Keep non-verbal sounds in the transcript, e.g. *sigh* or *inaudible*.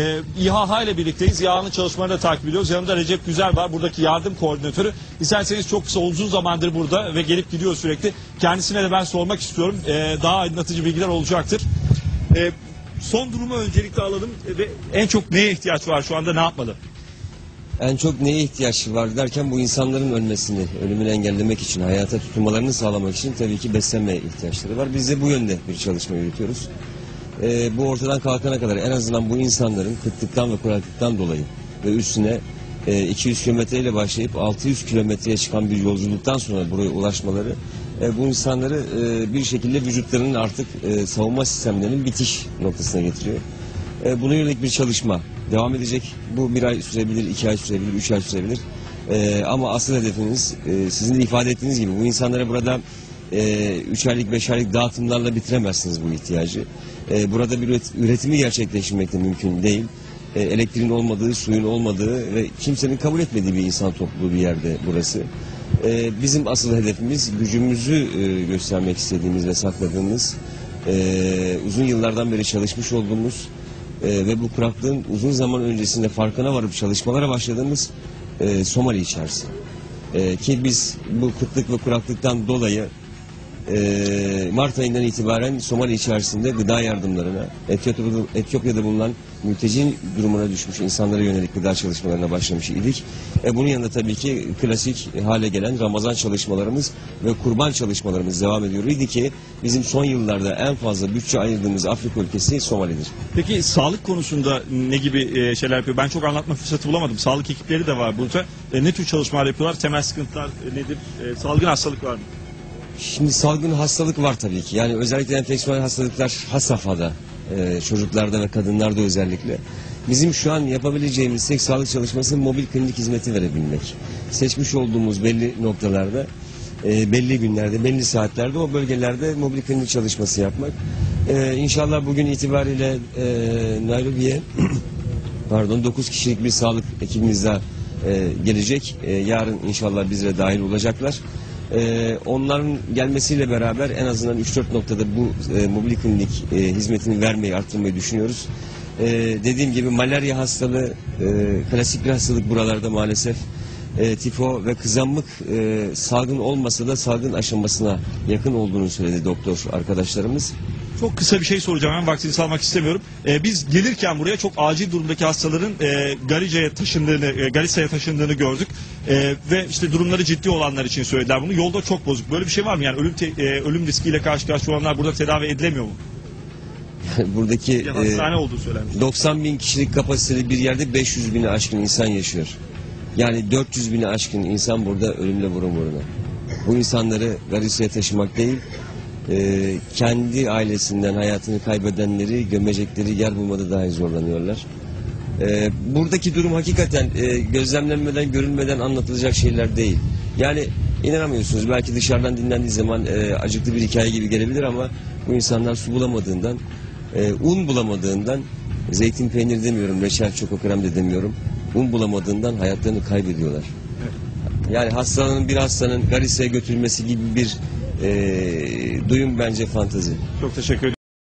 Ee, İHA ile birlikteyiz. İHA'nın çalışmalarını da takip ediyoruz. Yanımda Recep Güzel var. Buradaki yardım koordinatörü. İsterseniz çok kısa uzun zamandır burada ve gelip gidiyor sürekli. Kendisine de ben sormak istiyorum. Ee, daha aydınlatıcı bilgiler olacaktır. Ee, son durumu öncelikle alalım ve en çok neye ihtiyaç var şu anda ne yapmalı? En çok neye ihtiyaç var derken bu insanların ölmesini, ölümünü engellemek için, hayata tutunmalarını sağlamak için tabii ki beslenmeye ihtiyaçları var. Biz de bu yönde bir çalışma yürütüyoruz. Ee, bu ortadan kalkana kadar en azından bu insanların kıtlıktan ve kuraklıktan dolayı ve üstüne e, 200 kilometreyle başlayıp 600 kilometreye çıkan bir yolculuktan sonra buraya ulaşmaları e, bu insanları e, bir şekilde vücutlarının artık e, savunma sistemlerinin bitiş noktasına getiriyor. E, buna yönelik bir çalışma devam edecek. Bu bir ay sürebilir, iki ay sürebilir, üç ay sürebilir. E, ama asıl hedefimiz e, sizin de ifade ettiğiniz gibi bu insanlara burada e, üç aylık, beş aylık dağıtımlarla bitiremezsiniz bu ihtiyacı. E, burada bir üret- üretimi gerçekleştirmek de mümkün değil. E, elektriğin olmadığı, suyun olmadığı ve kimsenin kabul etmediği bir insan topluluğu bir yerde burası. E, bizim asıl hedefimiz gücümüzü e, göstermek istediğimiz ve sakladığımız e, uzun yıllardan beri çalışmış olduğumuz e, ve bu kuraklığın uzun zaman öncesinde farkına varıp çalışmalara başladığımız e, Somali içerisi. E, ki biz bu kıtlık ve kuraklıktan dolayı Mart ayından itibaren Somali içerisinde gıda yardımlarına, Etiyopya'da, bulunan mülteci durumuna düşmüş insanlara yönelik gıda çalışmalarına başlamış idik. E, bunun yanında tabii ki klasik hale gelen Ramazan çalışmalarımız ve kurban çalışmalarımız devam ediyor idi ki bizim son yıllarda en fazla bütçe ayırdığımız Afrika ülkesi Somali'dir. Peki sağlık konusunda ne gibi e, şeyler yapıyor? Ben çok anlatma fırsatı bulamadım. Sağlık ekipleri de var burada. E, ne tür çalışmalar yapıyorlar? Temel sıkıntılar e, nedir? Salgın hastalık var mı? Şimdi salgın hastalık var tabii ki. Yani özellikle enfeksiyonel hastalıklar has safhada. Ee, çocuklarda ve kadınlarda özellikle. Bizim şu an yapabileceğimiz tek sağlık çalışması mobil klinik hizmeti verebilmek. Seçmiş olduğumuz belli noktalarda, e, belli günlerde, belli saatlerde o bölgelerde mobil klinik çalışması yapmak. Ee, inşallah bugün itibariyle e, Nairobi'ye *clears throat* pardon 9 kişilik bir sağlık ekibimiz daha e, gelecek. E, yarın inşallah bizlere dahil olacaklar. E, onların gelmesiyle beraber en azından 3-4 noktada bu e, mobil klinik e, hizmetini vermeyi arttırmayı düşünüyoruz. E, dediğim gibi malarya hastalığı e, klasik bir hastalık buralarda maalesef. E, tifo ve kızamık e, salgın olmasa da salgın aşamasına yakın olduğunu söyledi doktor arkadaşlarımız. Çok kısa bir şey soracağım. Ben vaktini salmak istemiyorum. Ee, biz gelirken buraya çok acil durumdaki hastaların e, Garice'ye taşındığını, e, Garisa'ya taşındığını gördük. E, ve işte durumları ciddi olanlar için söylediler bunu. Yolda çok bozuk. Böyle bir şey var mı? Yani ölüm te- e, ölüm riskiyle karşı karşıya olanlar burada tedavi edilemiyor mu? *laughs* Buradaki e, hastane olduğu söylenmiş. 90 bin kişilik kapasiteli bir yerde 500 bini aşkın insan yaşıyor. Yani 400 bini aşkın insan burada ölümle burun buruna. Bu insanları Garisa'ya taşımak değil, e, kendi ailesinden hayatını kaybedenleri gömecekleri yer bulmada dahi zorlanıyorlar. E, buradaki durum hakikaten e, gözlemlenmeden, görülmeden anlatılacak şeyler değil. Yani inanamıyorsunuz belki dışarıdan dinlendiği zaman e, acıklı bir hikaye gibi gelebilir ama bu insanlar su bulamadığından, e, un bulamadığından, zeytin peyniri demiyorum, reçel çoko krem de demiyorum, un bulamadığından hayatlarını kaybediyorlar. Yani hastanın bir hastanın Garisa'ya götürülmesi gibi bir e, duyum bence fantazi. Çok teşekkür ederim.